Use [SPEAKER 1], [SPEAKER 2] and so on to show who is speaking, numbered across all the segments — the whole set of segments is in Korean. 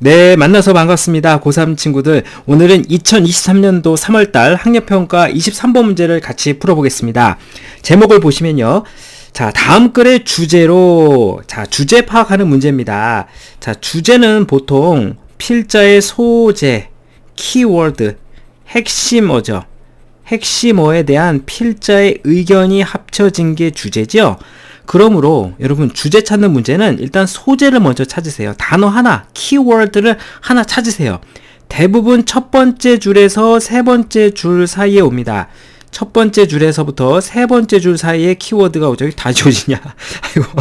[SPEAKER 1] 네, 만나서 반갑습니다. 고3 친구들. 오늘은 2023년도 3월달 학력평가 23번 문제를 같이 풀어보겠습니다. 제목을 보시면요. 자, 다음 글의 주제로, 자, 주제 파악하는 문제입니다. 자, 주제는 보통 필자의 소재, 키워드, 핵심어죠. 핵심어에 대한 필자의 의견이 합쳐진 게 주제죠. 그러므로 여러분 주제 찾는 문제는 일단 소재를 먼저 찾으세요. 단어 하나, 키워드를 하나 찾으세요. 대부분 첫 번째 줄에서 세 번째 줄 사이에 옵니다. 첫 번째 줄에서부터 세 번째 줄 사이에 키워드가 오죠. 다 지워지냐? 아이고,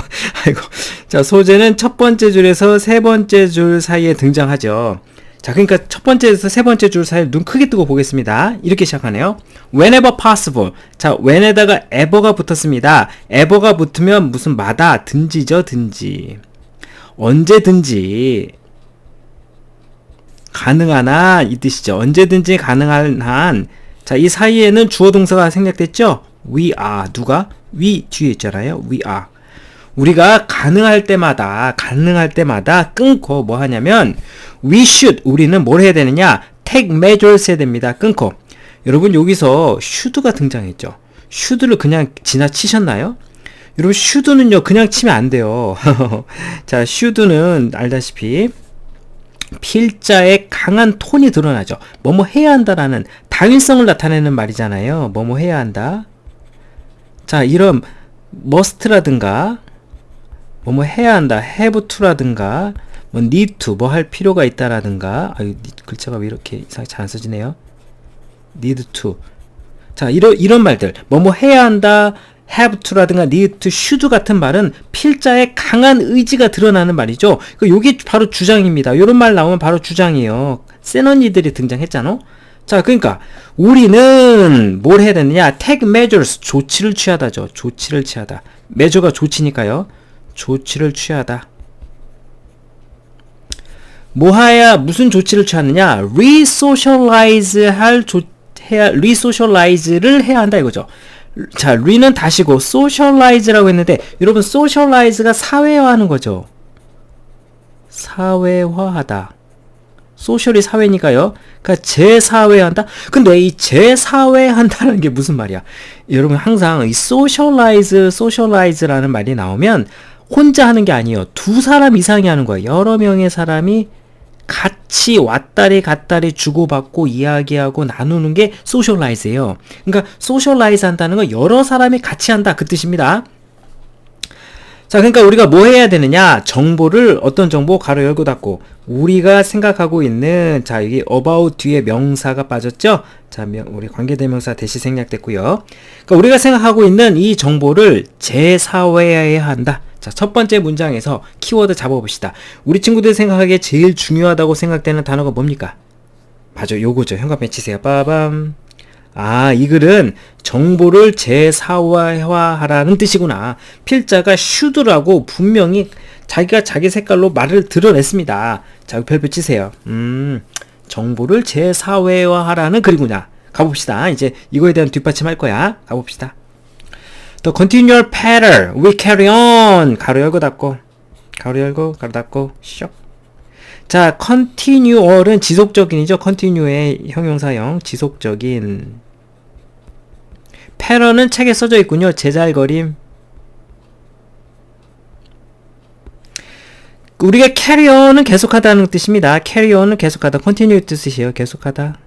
[SPEAKER 1] 아이고. 자, 소재는 첫 번째 줄에서 세 번째 줄 사이에 등장하죠. 자, 그러니까 첫 번째에서 세 번째 줄 사이를 눈 크게 뜨고 보겠습니다. 이렇게 시작하네요. whenever possible. 자, when에다가 ever가 붙었습니다. ever가 붙으면 무슨 마다 든지죠, 든지. 언제든지 가능한 한 이 뜻이죠. 언제든지 가능한 한. 자, 이 사이에는 주어 동사가 생략됐죠? we are. 누가? we 뒤에 있잖아요. we are. 우리가 가능할 때마다 가능할 때마다 끊고 뭐 하냐면 we should 우리는 뭘 해야 되느냐? take measures 해야 됩니다. 끊고. 여러분 여기서 should가 등장했죠. should를 그냥 지나치셨나요? 여러분 should는요 그냥 치면 안 돼요. 자 should는 알다시피 필자의 강한 톤이 드러나죠. 뭐뭐 해야 한다라는 당위성을 나타내는 말이잖아요. 뭐뭐 해야 한다? 자 이런 must라든가 뭐 뭐 해야 한다, have to라든가, 뭐 need to, 뭐 할 필요가 있다라든가, 아유, 글자가 왜 이렇게 이상하게 잘 안 써지네요. need to. 자, 이런, 이런 말들. 뭐 뭐 해야 한다, have to라든가 need to, should 같은 말은 필자의 강한 의지가 드러나는 말이죠. 그 요게 바로 주장입니다. 이런 말 나오면 바로 주장이에요. 센 언니들이 등장했잖아. 자, 그러니까 우리는 뭘 해야 되느냐? take measures, 조치를 취하다죠. 조치를 취하다. measure가 조치니까요. 조치를 취하다. 뭐하야 무슨 조치를 취하느냐? 리소셜라이즈 할 조, 해야 리소셜라이즈를 해야 한다 이거죠. 자, 리는 다시고 소셜라이즈라고 했는데 여러분 소셜라이즈가 사회화하는 거죠. 사회화하다. 소셜이 사회니까요. 그러니까 재사회한다. 근데 이 재사회한다는 게 무슨 말이야? 여러분 항상 이 소셜라이즈, 소셜라이즈라는 말이 나오면 혼자 하는 게 아니에요. 두 사람 이상이 하는 거예요. 여러 명의 사람이 같이 왔다리 갔다리 주고받고 이야기하고 나누는 게 소셜라이즈예요. 그러니까 소셜라이즈 한다는 건 여러 사람이 같이 한다 그 뜻입니다. 자, 그러니까 우리가 뭐 해야 되느냐? 정보를 어떤 정보 가로 열고 닫고 우리가 생각하고 있는 자, 여기 about 뒤에 명사가 빠졌죠? 자, 명, 우리 관계대명사 대시 생략됐고요. 그러니까 우리가 생각하고 있는 이 정보를 재사회해야 한다. 자, 첫 번째 문장에서 키워드 잡아봅시다. 우리 친구들 생각하기에 제일 중요하다고 생각되는 단어가 뭡니까? 맞아, 요거죠. 현관펜 치세요. 빠밤. 아, 이 글은 정보를 재사화하라는 뜻이구나. 필자가 should라고 분명히 자기가 자기 색깔로 말을 드러냈습니다. 자, 별표 치세요. 음, 정보를 재사회화하라는 글이구나. 가봅시다. 이제 이거에 대한 뒷받침 할 거야. 가봅시다. The continual pattern we carry on. 가로 열고 닫고. 가로 열고, 가로 닫고, 쇽. 자, continual은 지속적인이죠. continue의 형용사형, 지속적인. 패런은 책에 써져 있군요. 제잘거림. 우리가 on은 계속하다는 뜻입니다. on은 계속하다. continue 뜻이에요. 계속하다.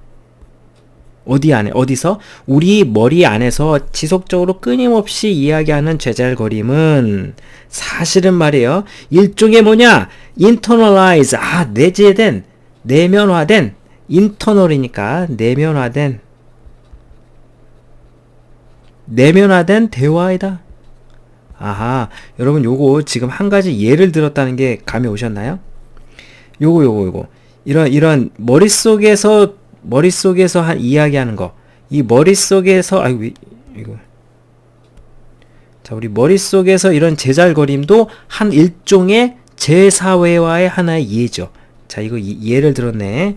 [SPEAKER 1] 어디 안에 어디서 우리 머리 안에서 지속적으로 끊임없이 이야기하는 제잘거림은 사실은 말이에요. 일종의 뭐냐? internalize 아 내재된 내면화된 internal이니까 내면화된 내면화된 대화이다. 아하, 여러분 요거 지금 한 가지 예를 들었다는 게 감이 오셨나요? 요거 요거 요거 이런 이런 머릿속에서 머릿속에서 한 이야기하는 거. 이 머릿속에서 아이고 이거 자, 우리 머릿속에서 이런 제잘거림도 한 일종의 제사회화의 하나의 예죠. 자, 이거 예를 들었네.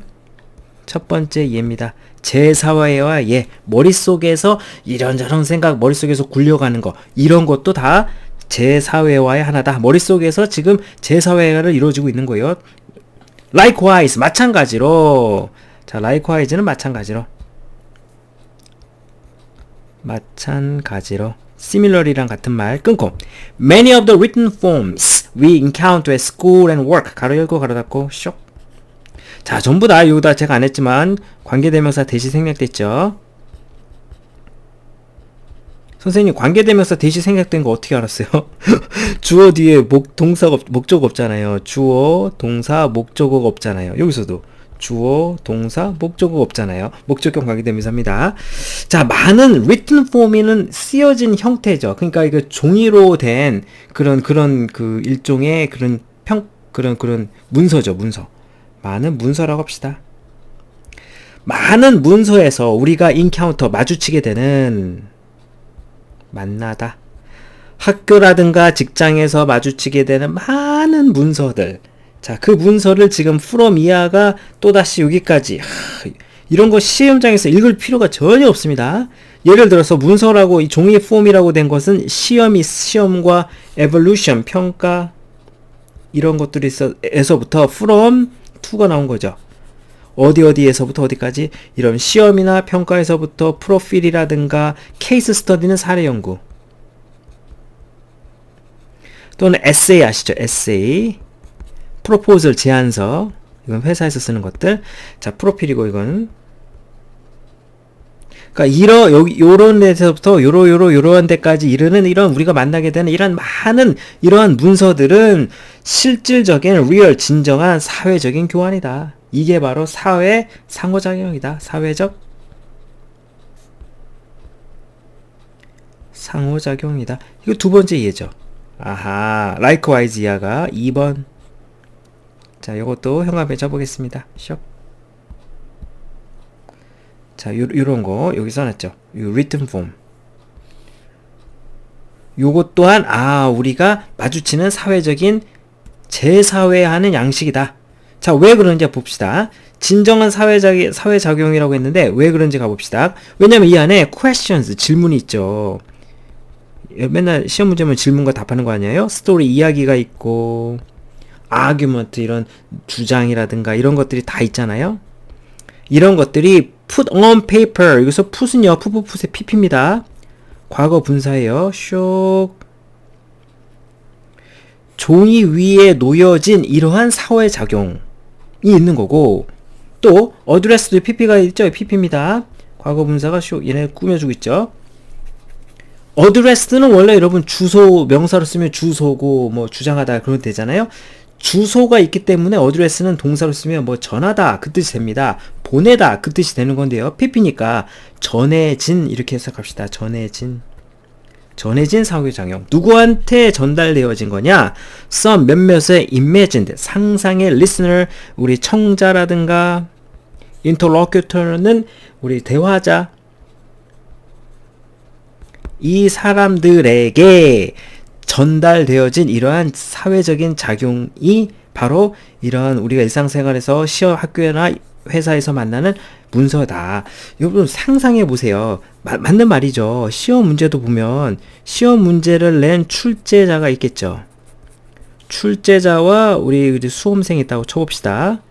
[SPEAKER 1] 첫 번째 예입니다. 제 사회와 예, 머릿속에서 이런저런 생각 머릿속에서 굴려가는 거 이런 것도 다 제 사회화의 하나다. 머릿속에서 지금 제 사회화를 이루어지고 있는 거예요. likewise 마찬가지로 자 likewise는 마찬가지로 마찬가지로 similar이랑 같은 말 끊고 many of the written forms we encounter at school and work 가로 열고 가로 닫고 쇽. 자 전부 다 여기다 제가 안 했지만 관계대명사 대시 생략됐죠 선생님 관계대명사 대시 생략된 거 어떻게 알았어요? 주어 뒤에 목 동사가 없- 목적 없잖아요. 주어 동사 목적어가 없잖아요. 여기서도 주어 동사 목적어가 없잖아요. 목적격 관계대명사입니다. 자 많은 written form이는 쓰여진 형태죠. 그러니까 이거 종이로 된 그런 그런 그 일종의 그런 평 그런 그런 문서죠. 문서 많은 문서라고 합시다. 많은 문서에서 우리가 인카운터 마주치게 되는 만나다. 학교라든가 직장에서 마주치게 되는 많은 문서들. 자, 그 문서를 지금 from 이하가 또다시 여기까지. 하, 이런 거 시험장에서 읽을 필요가 전혀 없습니다. 예를 들어서 문서라고 이 종이 폼이라고 된 것은 시험이 시험과 evolution 평가 이런 것들이 있어 에서부터 from to가 나온 거죠. 어디 어디에서부터 어디까지? 이런 시험이나 평가에서부터 프로필이라든가 케이스 스터디는 사례 연구. 또는 에세이 아시죠? 에세이. 프로포즈 제안서. 이건 회사에서 쓰는 것들. 자 프로필이고 이거는 그러니까 이러 여기 요런 데서부터 요러 요러 요러한 데까지 이르는 이런 우리가 만나게 되는 이런 많은 이러한 문서들은 실질적인 리얼 진정한 사회적인 교환이다. 이게 바로 사회 상호작용이다. 사회적 상호작용이다. 이거 두 번째 예죠. 아하, likewise 이하가 2번. 자, 요것도 현관에 쳐보겠습니다. 쇽. 자, 요, 요런 거 여기 써놨죠. 요 written form. 요것 또한 아 우리가 마주치는 사회적인 재사회하는 양식이다. 자, 왜 그런지 봅시다. 진정한 사회작, 사회작용이라고 했는데, 왜 그런지 가봅시다. 왜냐면 이 안에 questions, 질문이 있죠. 맨날 시험 문제면 질문과 답하는 거 아니에요? 스토리 이야기가 있고, argument, 이런 주장이라든가 이런 것들이 다 있잖아요? 이런 것들이 put on paper, 여기서 put은요, 푸푸풋의 pp입니다. 과거 분사예요. 쇼 종이 위에 놓여진 이러한 사회 작용이 있는 거고 또 어드레스도 pp가 있죠. pp입니다. 과거 분사가 쇼 얘네 꾸며주고 있죠. 어드레스는 원래 여러분 주소 명사로 쓰면 주소고 뭐 주장하다 그런 되잖아요. 주소가 있기 때문에 어드레스는 동사로 쓰면 뭐 전하다 그 뜻이 됩니다. 보내다 그 뜻이 되는 건데요. pp니까 전해진 이렇게 해석합시다. 전해진 전해진 상호작용 누구한테 전달되어진 거냐? some 몇몇의 imagined 상상의 listener 우리 청자라든가 interlocutor는 우리 대화자 이 사람들에게 전달되어진 이러한 사회적인 작용이 바로 이러한 우리가 일상생활에서 시험 학교나 회사에서 만나는 문서다. 여러분 상상해 보세요. 마, 맞는 말이죠. 시험 문제도 보면 시험 문제를 낸 출제자가 있겠죠. 출제자와 우리 수험생이 있다고 쳐봅시다.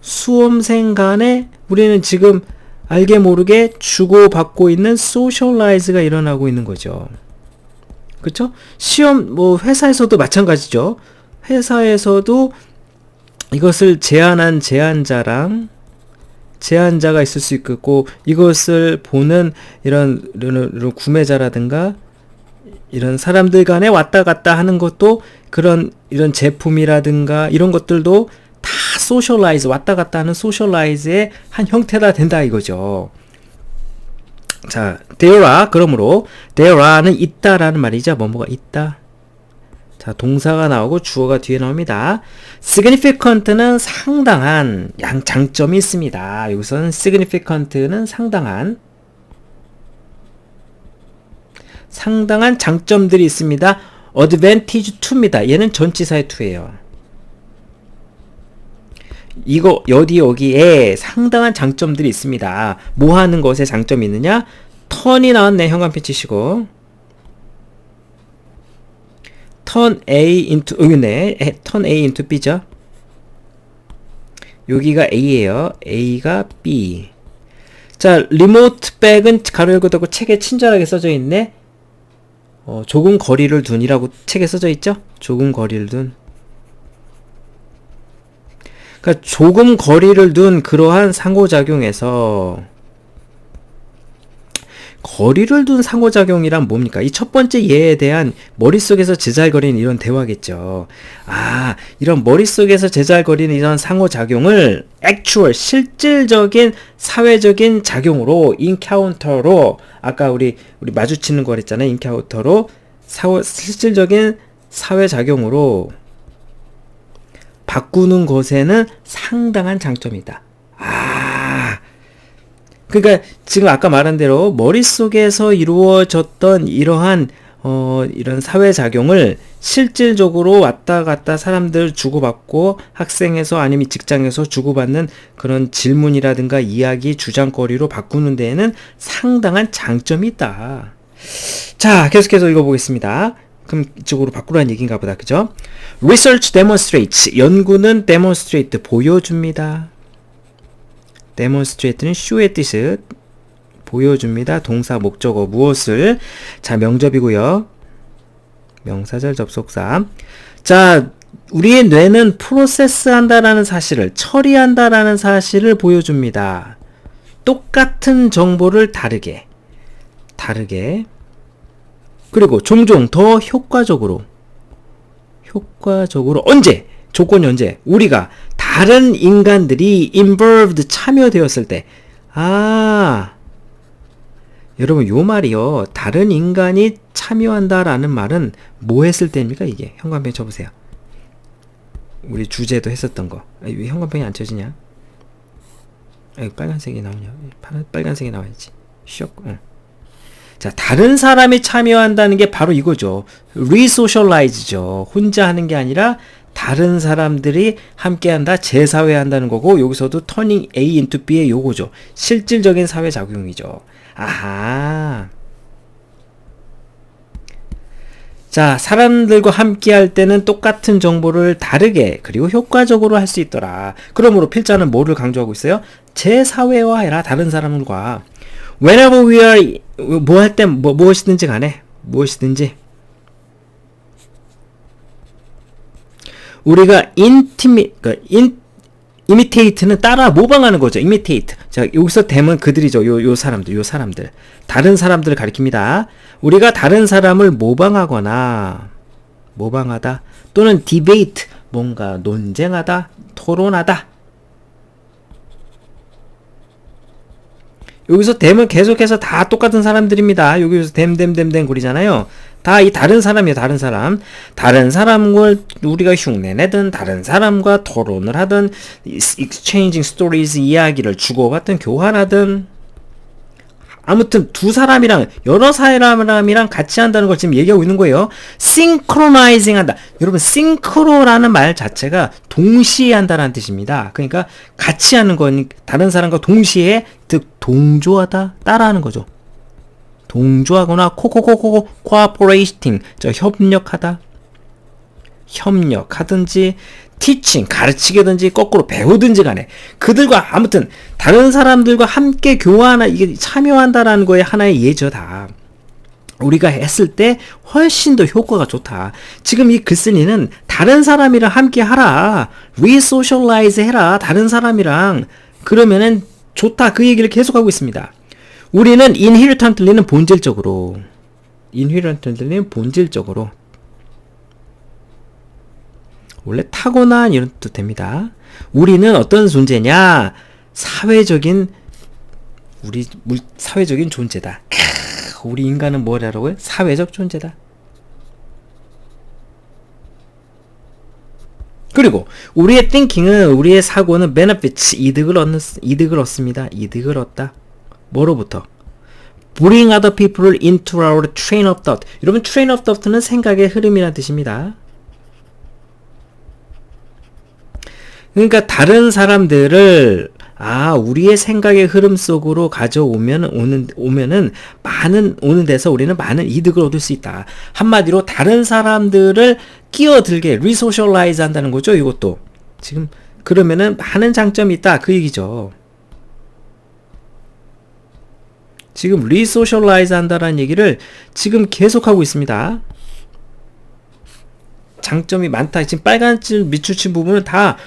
[SPEAKER 1] 수험생 간에 우리는 지금 알게 모르게 주고받고 있는 소셜라이즈가 일어나고 있는 거죠. 그렇죠? 시험 뭐 회사에서도 마찬가지죠. 회사에서도 이것을 제안한 제안자랑 제안자가 있을 수 있고 이것을 보는 이런, 이런, 이런 구매자라든가 이런 사람들 간에 왔다 갔다 하는 것도 그런 이런 제품이라든가 이런 것들도 다 소셜라이즈 왔다 갔다 하는 소셜라이즈의 한 형태가 된다 이거죠. 자, there are 그러므로 there are는 있다라는 말이죠. 뭐뭐가 있다. 자, 동사가 나오고 주어가 뒤에 나옵니다. significant는 상당한 양 장점이 있습니다. 여기서는 significant는 상당한 상당한 장점들이 있습니다. advantage to입니다. 얘는 전치사의 to예요. 이거 여기 여기에 상당한 장점들이 있습니다. 뭐 하는 것에 장점이 있느냐? 턴이 나왔네. 현관펜 치시고. turn A into 여기네. turn A into B죠. 여기가 A예요. A가 B. 자, 리모트 백은 가로 열고 닫고 책에 친절하게 써져 있네. 어, 조금 거리를 둔이라고 책에 써져 있죠? 조금 거리를 둔. 그러니까 조금 거리를 둔 그러한 상호작용에서 거리를 둔 상호작용이란 뭡니까? 이 첫 번째 예에 대한 머릿속에서 제잘거리는 이런 대화겠죠. 아, 이런 머릿속에서 제잘거리는 이런 상호작용을 actual, 실질적인 사회적인 작용으로, 인카운터로, 아까 우리, 우리 마주치는 거 그랬잖아요. 인카운터로, 사회, 실질적인 사회작용으로 바꾸는 것에는 상당한 장점이다. 아, 그러니까 지금 아까 말한 대로 머릿속에서 이루어졌던 이러한 어, 이런 사회작용을 실질적으로 왔다 갔다 사람들 주고받고 학생에서 아니면 직장에서 주고받는 그런 질문이라든가 이야기 주장거리로 바꾸는 데에는 상당한 장점이 있다. 자, 계속해서 읽어보겠습니다. 그럼 이쪽으로 바꾸라는 얘기인가 보다. 그죠? Research demonstrates. 연구는 demonstrate. 보여줍니다. demonstrate는 show의 뜻을 보여줍니다. 동사, 목적어, 무엇을. 자, 명접이고요. 명사절 접속사. 자, 우리의 뇌는 프로세스 한다라는 사실을, 처리한다라는 사실을 보여줍니다. 똑같은 정보를 다르게, 다르게, 그리고 종종 더 효과적으로, 효과적으로, 언제? 조건이 언제? 우리가 다른 인간들이 involved 참여되었을 때, 아, 여러분 요 말이요. 다른 인간이 참여한다라는 말은 뭐 했을 때입니까? 이게 형광펜 쳐보세요. 우리 주제도 했었던 거. 아니, 왜 형광펜이 안 쳐지냐? 아 빨간색이 나오냐? 파란, 빨간색이 나와야지. 쇼. 응. 자, 다른 사람이 참여한다는 게 바로 이거죠. 리소셜라이즈죠. 혼자 하는 게 아니라 다른 사람들이 함께한다, 재사회한다는 거고 여기서도 터닝 A into B의 요거죠. 실질적인 사회 작용이죠. 아하. 자, 사람들과 함께 할 때는 똑같은 정보를 다르게 그리고 효과적으로 할 수 있더라. 그러므로 필자는 뭐를 강조하고 있어요? 재사회화해라 다른 사람들과. Whenever we are 뭐 할 때 뭐, 무엇이든지 간에 무엇이든지 우리가 인티미 그러니까 인 이미테이트는 따라 모방하는 거죠. 이미테이트. 자, 여기서 댐은 그들이죠. 요, 요 사람들, 요 사람들. 다른 사람들을 가리킵니다. 우리가 다른 사람을 모방하거나, 모방하다, 또는 디베이트, 뭔가 논쟁하다, 토론하다. 여기서 댐은 계속해서 다 똑같은 사람들입니다. 여기서 댐, 댐, 댐, 댐 그리잖아요. 다 이 다른 사람이에요, 다른 사람. 다른 사람을 우리가 흉내내든, 다른 사람과 토론을 하든, exchanging stories 이야기를 주고받든, 교환하든, 아무튼 두 사람이랑 여러 사람이랑 같이 한다는 걸 지금 얘기하고 있는 거예요. synchronizing 한다. 여러분 synchro라는 말 자체가 동시에 한다는 뜻입니다. 그러니까 같이 하는 건 다른 사람과 동시에 즉 동조하다 따라하는 거죠. 동조하거나 코코코코 cooperating 저 협력하다 협력하든지 티칭 가르치게든지 거꾸로 배우든지 간에 그들과 아무튼 다른 사람들과 함께 교환하 이게 참여한다라는 거에 하나의 예죠 다. 우리가 했을 때 훨씬 더 효과가 좋다. 지금 이 글쓴이는 다른 사람이랑 함께 하라. 리소셜라이즈 해라. 다른 사람이랑. 그러면은 좋다. 그 얘기를 계속하고 있습니다. 우리는 인히리턴틀리는 본질적으로 인히리턴틀리는 본질적으로 원래 타고난 이런 뜻도 됩니다. 우리는 어떤 존재냐? 사회적인 우리 사회적인 존재다. 우리 인간은 뭐라고요? 사회적 존재다. 그리고 우리의 thinking은 우리의 사고는 benefits 이득을 얻는 이득을 얻습니다. 이득을 얻다. 뭐로부터? bring other people into our train of thought. 여러분 train of thought는 생각의 흐름이라는 뜻입니다. 그러니까 다른 사람들을 아, 우리의 생각의 흐름 속으로 가져오면, 오는, 오면은, 많은, 오는 데서 우리는 많은 이득을 얻을 수 있다. 한마디로 다른 사람들을 끼어들게, 리소셜라이즈 한다는 거죠, 이것도. 지금 그러면은 많은 장점이 있다 그 얘기죠. 지금 리소셜라이즈 한다라는 얘기를 지금 계속하고 있습니다. 장점이 많다. 지금 빨간 줄 밑줄 친 부분은 다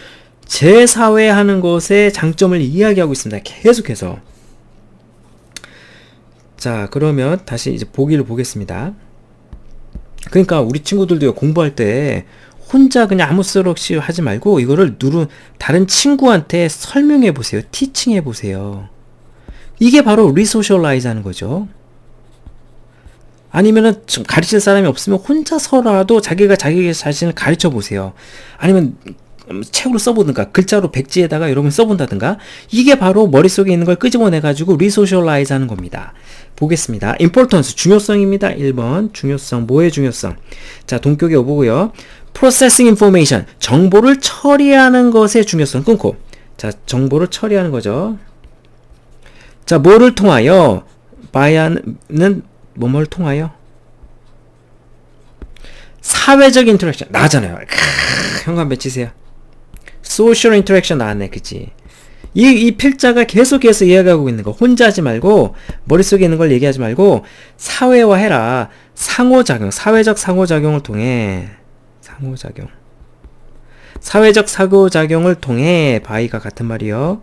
[SPEAKER 1] 재사회하는 것의 장점을 이야기하고 있습니다. 계속해서. 자, 그러면 다시 이제 보기를 보겠습니다. 그러니까 우리 친구들도 공부할 때 혼자 그냥 아무 쓸 없이 하지 말고 이거를 누른 다른 친구한테 설명해 보세요. 티칭해 보세요. 이게 바로 리소셜라이즈 하는 거죠. 아니면은 좀 가르칠 사람이 없으면 혼자서라도 자기가 자기 자신을 가르쳐 보세요. 아니면 책으로 써보든가 글자로 백지에다가 여러분 써본다든가 이게 바로 머릿속에 있는 걸 끄집어내 가지고 리소셜라이즈 하는 겁니다. 보겠습니다. importance 중요성입니다. 1번 중요성 뭐의 중요성 자 동격에 오보고요. processing information 정보를 처리하는 것의 중요성 끊고 자 정보를 처리하는 거죠. 자 뭐를 통하여 바이아는 뭐뭘 통하여 사회적 인터랙션 나잖아요. 현관 맺히세요. 소셜 인터랙션 나왔네, 그치? 이, 이 필자가 계속해서 이야기하고 있는 거. 혼자 하지 말고, 머릿속에 있는 걸 얘기하지 말고, 사회화해라. 상호작용, 사회적 상호작용을 통해, 상호작용. 사회적 상호작용을 통해, 바이가 같은 말이요.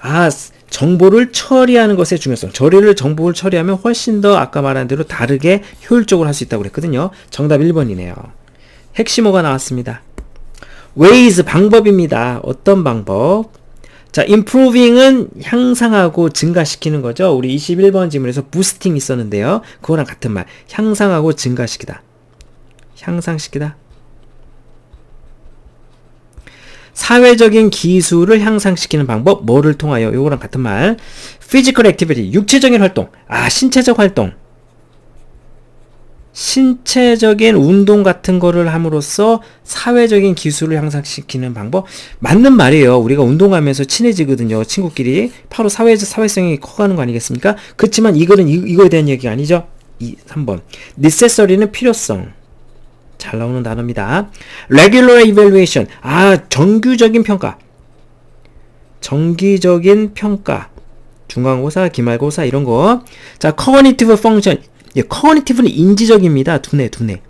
[SPEAKER 1] 아, 정보를 처리하는 것의 중요성. 처리를 정보를 처리하면 훨씬 더 아까 말한 대로 다르게 효율적으로 할 수 있다고 그랬거든요. 정답 1번이네요. 핵심어가 나왔습니다. Ways 방법입니다. 어떤 방법? 자, improving은 향상하고 증가시키는 거죠. 우리 21번 지문에서 boosting 있었는데요. 그거랑 같은 말. 향상하고 증가시키다. 향상시키다. 사회적인 기술을 향상시키는 방법 뭐를 통하여 요거랑 같은 말 physical activity 육체적인 활동 아 신체적 활동 신체적인 운동 같은 거를 함으로써 사회적인 기술을 향상시키는 방법 맞는 말이에요. 우리가 운동하면서 친해지거든요. 친구끼리 바로 사회적 사회성이 커가는 거 아니겠습니까? 그렇지만 이거는 이, 이거에 대한 얘기가 아니죠. 이 3번 necessary는 필요성 잘 나오는 단어입니다. regular evaluation 아 정규적인 평가 정기적인 평가 중간고사, 기말고사 이런 거. 자, cognitive function 예, 커그니티브는 인지적입니다. 두뇌, 두뇌.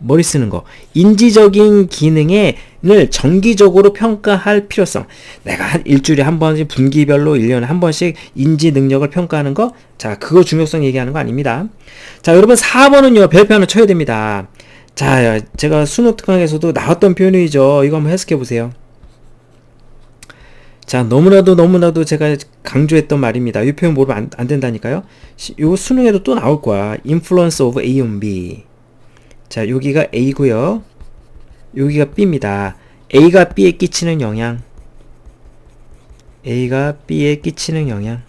[SPEAKER 1] 머리 쓰는 거. 인지적인 기능을 정기적으로 평가할 필요성. 내가 한 일주일에 한 번씩 분기별로 1년에 한 번씩 인지 능력을 평가하는 거. 자, 그거 중요성 얘기하는 거 아닙니다. 자, 여러분 4번은요. 별표 하나 쳐야 됩니다. 자, 제가 수능 특강에서도 나왔던 표현이죠. 이거 한번 해석해 보세요. 자, 너무나도 너무나도 제가 강조했던 말입니다. 이 표현 모르면 안, 안 된다니까요. 요 수능에도 또 나올 거야. influence of A on B. 자, 여기가 A고요. 여기가 B입니다. A가 B에 끼치는 영향. A가 B에 끼치는 영향.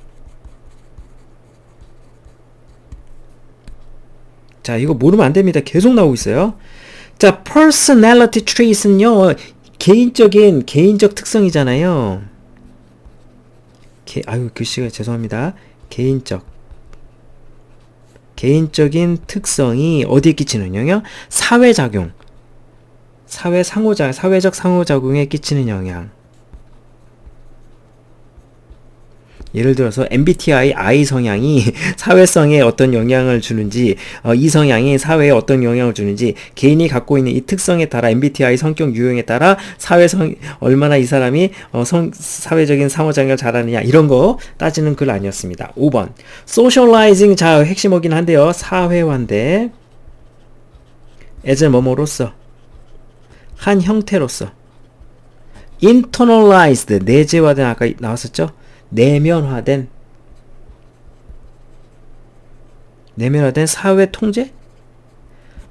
[SPEAKER 1] 자, 이거 모르면 안 됩니다. 계속 나오고 있어요. 자, personality trait은요, 개인적인, 개인적 특성이잖아요. 개, 아유 글씨가 죄송합니다. 개인적 개인적인 특성이 어디에 끼치는 영향? 사회작용 사회 상호작 사회적 상호작용에 끼치는 영향 예를 들어서 MBTI I 성향이 사회성에 어떤 영향을 주는지 어, 이 성향이 사회에 어떤 영향을 주는지 개인이 갖고 있는 이 특성에 따라 MBTI 성격 유형에 따라 사회성 얼마나 이 사람이 어, 성, 사회적인 상호작용을 잘하느냐 이런 거 따지는 글 아니었습니다. 5번 socializing 자 핵심어긴 한데요. 사회화인데 as 뭐뭐로서 한 형태로서 internalized 내재화된 아까 나왔었죠? 내면화된 내면화된 사회 통제?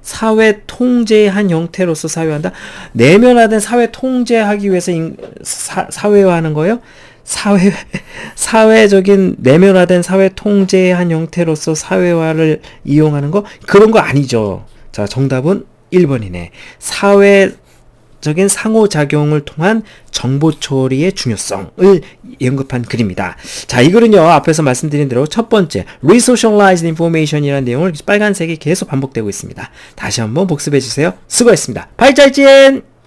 [SPEAKER 1] 사회 통제의 한 형태로서 사회화한다. 내면화된 사회 통제하기 위해서 인, 사, 사회화하는 거요? 사회 사회적인 내면화된 사회 통제의 한 형태로서 사회화를 이용하는 거 그런 거 아니죠. 자, 정답은 1번이네. 사회 적인 상호작용을 통한 정보 처리의 중요성을 언급한 글입니다. 자, 이 글은요, 앞에서 말씀드린 대로 첫 번째, resocialized information이라는 내용을 빨간색이 계속 반복되고 있습니다. 다시 한번 복습해 주세요. 수고했습니다. 발자진!